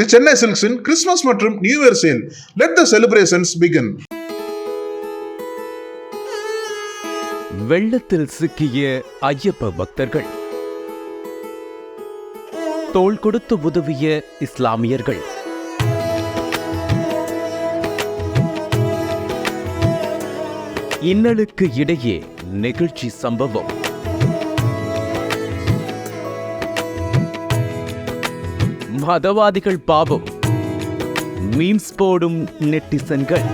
தி சென்னை சில்க்ஸின் கிறிஸ்துமஸ் மற்றும் new year sale. Let the celebrations begin வெள்ளத்தில் சிக்கிய ஐயப்ப பக்தர்கள். தோள் கொடுத்து உதவிய இஸ்லாமியர்கள். இன்னலுக்கு இடையே நெகிழ்ச்சி சம்பவம். மதவாதிகள் பாவம். மீம்ஸ் போடும் நெட்டிசன்கள்.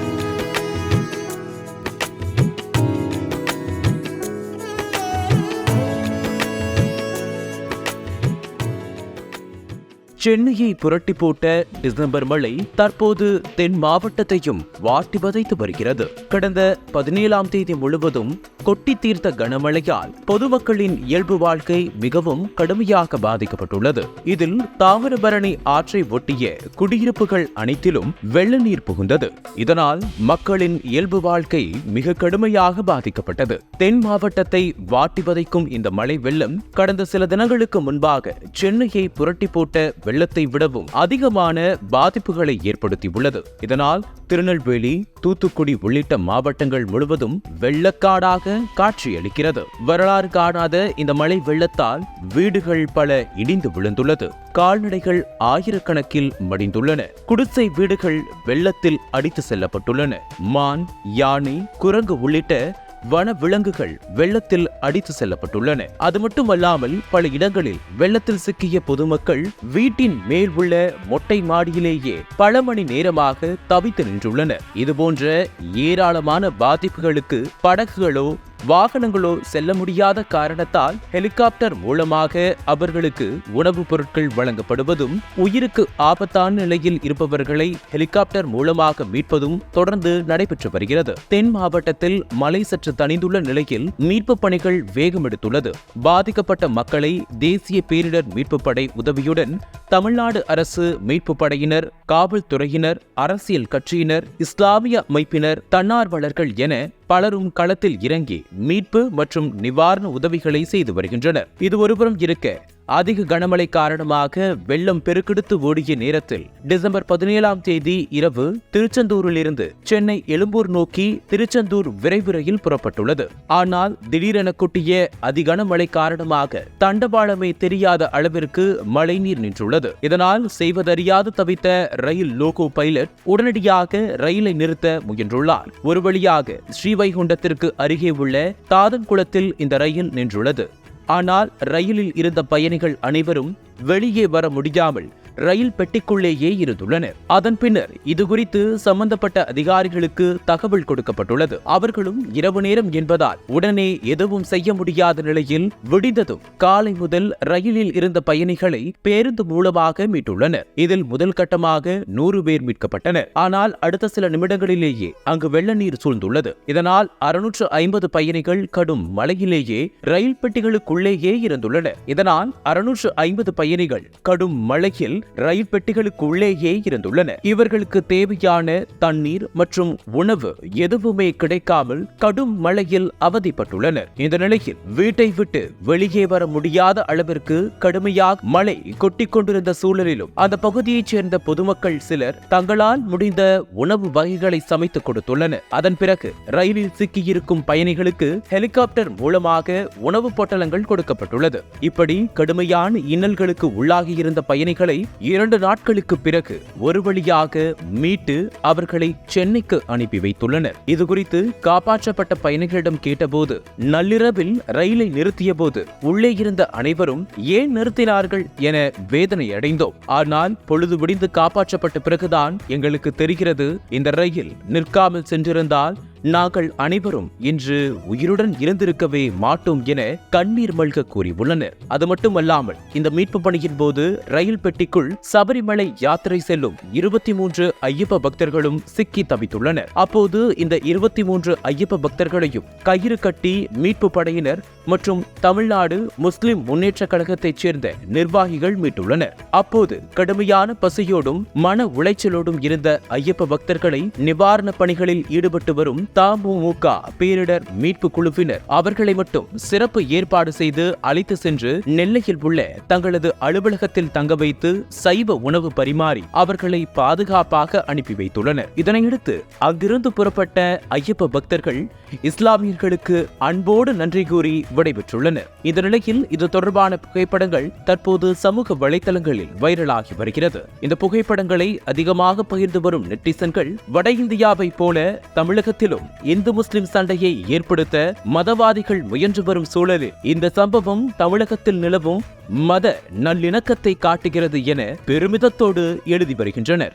சென்னையை புரட்டி போட்ட டிசம்பர் மழை தற்போது தென் மாவட்டத்தையும் வாட்டி வதைத்து வருகிறது. கடந்த பதினேழாம் தேதி முழுவதும் கொட்டி தீர்த்த கனமழையால் பொதுமக்களின் இயல்பு வாழ்க்கை மிகவும் கடுமையாக பாதிக்கப்பட்டுள்ளது. இதில் தாமிரபரணி ஆற்றை ஒட்டிய குடியிருப்புகள் அனைத்திலும் வெள்ள நீர் புகுந்தது. இதனால் மக்களின் இயல்பு வாழ்க்கை மிக கடுமையாக பாதிக்கப்பட்டது. தென் மாவட்டத்தை வாட்டி வதைக்கும் இந்த மழை வெள்ளம் கடந்த சில தினங்களுக்கு முன்பாக சென்னையை புரட்டி போட்ட வெள்ளத்தை விடவும் அதிகமான பாதிப்புகளை ஏற்படுத்தியுள்ளது. இதனால் திருநெல்வேலி தூத்துக்குடி உள்ளிட்ட மாவட்டங்கள் முழுவதும் வெள்ளக்காடாக காட்சியளிக்கிறது. வரலாறு காணாத இந்த மழை வெள்ளத்தால் வீடுகள் பல இடிந்து விழுந்துள்ளது. கால்நடைகள் ஆயிரக்கணக்கில் மடிந்துள்ளன. குடிசை வீடுகள் வெள்ளத்தில் அடித்து செல்லப்பட்டுள்ளன. மான் யானை குரங்கு உள்ளிட்ட வன விலங்குகள் வெள்ளத்தில் அடித்து செல்லப்பட்டுள்ளன. அது மட்டுமல்லாமல் பல இடங்களில் வெள்ளத்தில் சிக்கிய பொதுமக்கள் வீட்டின் மேல் உள்ள மொட்டை மாடியிலேயே பல மணி நேரமாக தவித்து நின்றுள்ளனர். இதுபோன்ற ஏராளமான பாதிப்புகளுக்கு படகுகளோ வாகனங்களோ செல்ல முடியாத காரணத்தால் ஹெலிகாப்டர் மூலமாக அவர்களுக்கு உணவுப் பொருட்கள் வழங்கப்படுவதும் உயிருக்கு ஆபத்தான நிலையில் இருப்பவர்களை ஹெலிகாப்டர் மூலமாக மீட்பதும் தொடர்ந்து நடைபெற்று வருகிறது. தென் மாவட்டத்தில் மழை சற்று தணிந்துள்ள நிலையில் மீட்பு பணிகள் வேகம் எடுத்துள்ளது பாதிக்கப்பட்ட மக்களை தேசிய பேரிடர் மீட்பு படை உதவியுடன் தமிழ்நாடு அரசு மீட்பு படையினர் காவல்துறையினர் அரசியல் கட்சியினர் இஸ்லாமிய அமைப்பினர் தன்னார்வலர்கள் என பலரும் களத்தில் இறங்கி மீட்பு மற்றும் நிவாரண உதவிகளை செய்து வருகின்றனர். இது ஒருபுறம் இருக்க அதிக கனமழை காரணமாக வெள்ளம் பெருக்கெடுத்து ஓடிய நேரத்தில் டிசம்பர் பதினேழாம் தேதி இரவு திருச்செந்தூரில் இருந்து சென்னை எழும்பூர் நோக்கி திருச்செந்தூர் விரைவு ரயில் புறப்பட்டுள்ளது. ஆனால் திடீரென கொட்டிய அதிகனமழை காரணமாக தண்டவாளமே தெரியாத அளவிற்கு மழைநீர் நின்றுள்ளது. இதனால் செய்வதறியாது தவித்த ரயில் லோகோ பைலட் உடனடியாக ரயிலை நிறுத்த முயன்றுள்ளார். ஒரு வழியாக ஸ்ரீவைகுண்டத்திற்கு அருகே உள்ள தாதன்குளத்தில் இந்த ரயில் நின்றுள்ளது. ஆனால் ரயிலில் இருந்த பயணிகள் அனைவரும் வெளியே வர முடியாமல் ரயில் பெட்டிக்குள்ளேயே இருந்துள்ளனர். அதன் பின்னர் இது குறித்து சம்பந்தப்பட்ட அதிகாரிகளுக்கு தகவல் கொடுக்கப்பட்டுள்ளது. அவர்களும் இரவு நேரம் என்பதால் உடனே எதுவும் செய்ய முடியாத நிலையில் விடிந்ததும் காலை முதல் ரயிலில் இருந்த பயணிகளை பேருந்து மூலமாக மீட்டுள்ளனர். இதில் முதல் கட்டமாக நூறு பேர் மீட்கப்பட்டனர். ஆனால் அடுத்த சில நிமிடங்களிலேயே அங்கு வெள்ள நீர் சூழ்ந்துள்ளது. இதனால் அறுநூற்று ஐம்பது பயணிகள் கடும் மழையிலேயே ரயில் பெட்டிகளுக்குள்ளேயே இருந்துள்ளனர். இதனால் அறுநூற்று ஐம்பது பயணிகள் கடும் மழையில் ரயில் பெட்டிகளுக்குள்ளேயே இருந்துள்ளன. இவர்களுக்கு தேவையான தண்ணீர் மற்றும் உணவு எதுவுமே கிடைக்காமல் கடும் மழையில் அவதிப்பட்டுள்ளனர். இந்த நிலையில் வீட்டை விட்டு வெளியே வர முடியாத அளவிற்கு கடுமையாக மழை கொட்டிக் கொண்டிருந்த சூழலிலும் அந்த பகுதியைச் சேர்ந்த பொதுமக்கள் சிலர் தங்களால் முடிந்த உணவு வகைகளை சமைத்துக் கொடுத்துள்ளனர். அதன் பிறகு ரயிலில் சிக்கியிருக்கும் பயணிகளுக்கு ஹெலிகாப்டர் மூலமாக உணவுப் பொட்டலங்கள் கொடுக்கப்பட்டுள்ளது. இப்படி கடுமையான இன்னல்களுக்கு உள்ளாகியிருந்த பயணிகளை இரண்டு நாட்களுக்கு பிறகு ஒரு வழியாக மீட்டு அவர்களை சென்னைக்கு அனுப்பி வைத்துள்ளனர். இது குறித்து காப்பாற்றப்பட்ட பயணிகளிடம் கேட்டபோது நள்ளிரவில் ரயிலை நிறுத்திய போது உள்ளே இருந்த அனைவரும் ஏன் நிறுத்தினார்கள் என வேதனை அடைந்தோம் ஆனால் பொழுது விடிந்து காப்பாற்றப்பட்ட பிறகுதான் எங்களுக்கு தெரிகிறது இந்த ரயில் நிற்காமல் சென்றிருந்தால் நாங்கள் அனைவரும் இன்று உயிருடன் இருந்திருக்கவே மாட்டோம் என கண்ணீர் மல்க கூறியுள்ளனர். அது மட்டுமல்லாமல் இந்த மீட்பு பணியின் போது ரயில் பெட்டிக்குள் சபரிமலை யாத்திரை செல்லும் இருபத்தி மூன்று ஐயப்ப பக்தர்களும் சிக்கி தவித்துள்ளனர். அப்போது இந்த இருபத்தி மூன்று ஐயப்ப பக்தர்களையும் கயிறு கட்டி மீட்பு படையினர் மற்றும் தமிழ்நாடு முஸ்லிம் முன்னேற்ற கழகத்தைச் சேர்ந்த நிர்வாகிகள் மீட்டுள்ளனர். அப்போது கடுமையான பசியோடும் மன உளைச்சலோடும் இருந்த ஐயப்ப பக்தர்களை நிவாரண பணிகளில் ஈடுபட்டு வரும் தமுக பேரிடர் மீட்பு குழுவினர் அவர்களை மட்டும் சிறப்பு ஏற்பாடு செய்து அழைத்து சென்று நெல்லையில் உள்ள தங்களது அலுவலகத்தில் தங்க வைத்து சைவ உணவு பரிமாறி அவர்களை பாதுகாப்பாக அனுப்பி வைத்துள்ளனர். இதனையடுத்து அங்கிருந்து புறப்பட்ட ஐயப்ப பக்தர்கள் இஸ்லாமியர்களுக்கு அன்போடு நன்றி கூறி விடைபெற்றுள்ளனர். இந்த நிலையில் இது தொடர்பான புகைப்படங்கள் தற்போது சமூக வலைதளங்களில் வைரலாகி வருகிறது. இந்த புகைப்படங்களை அதிகமாக பகிர்ந்து வரும் நெட்டிசன்கள் வட இந்தியாவை போல தமிழகத்திலும் இந்து முஸ்லிம் சண்டையை ஏற்படுத்த மதவாதிகள் முயன்று வரும் சூழலில் இந்த சம்பவம் தமிழகத்தில் நிலவும் மத நல்லிணக்கத்தை காட்டுகிறது என பெருமிதத்தோடு எழுதி வருகின்றனர்.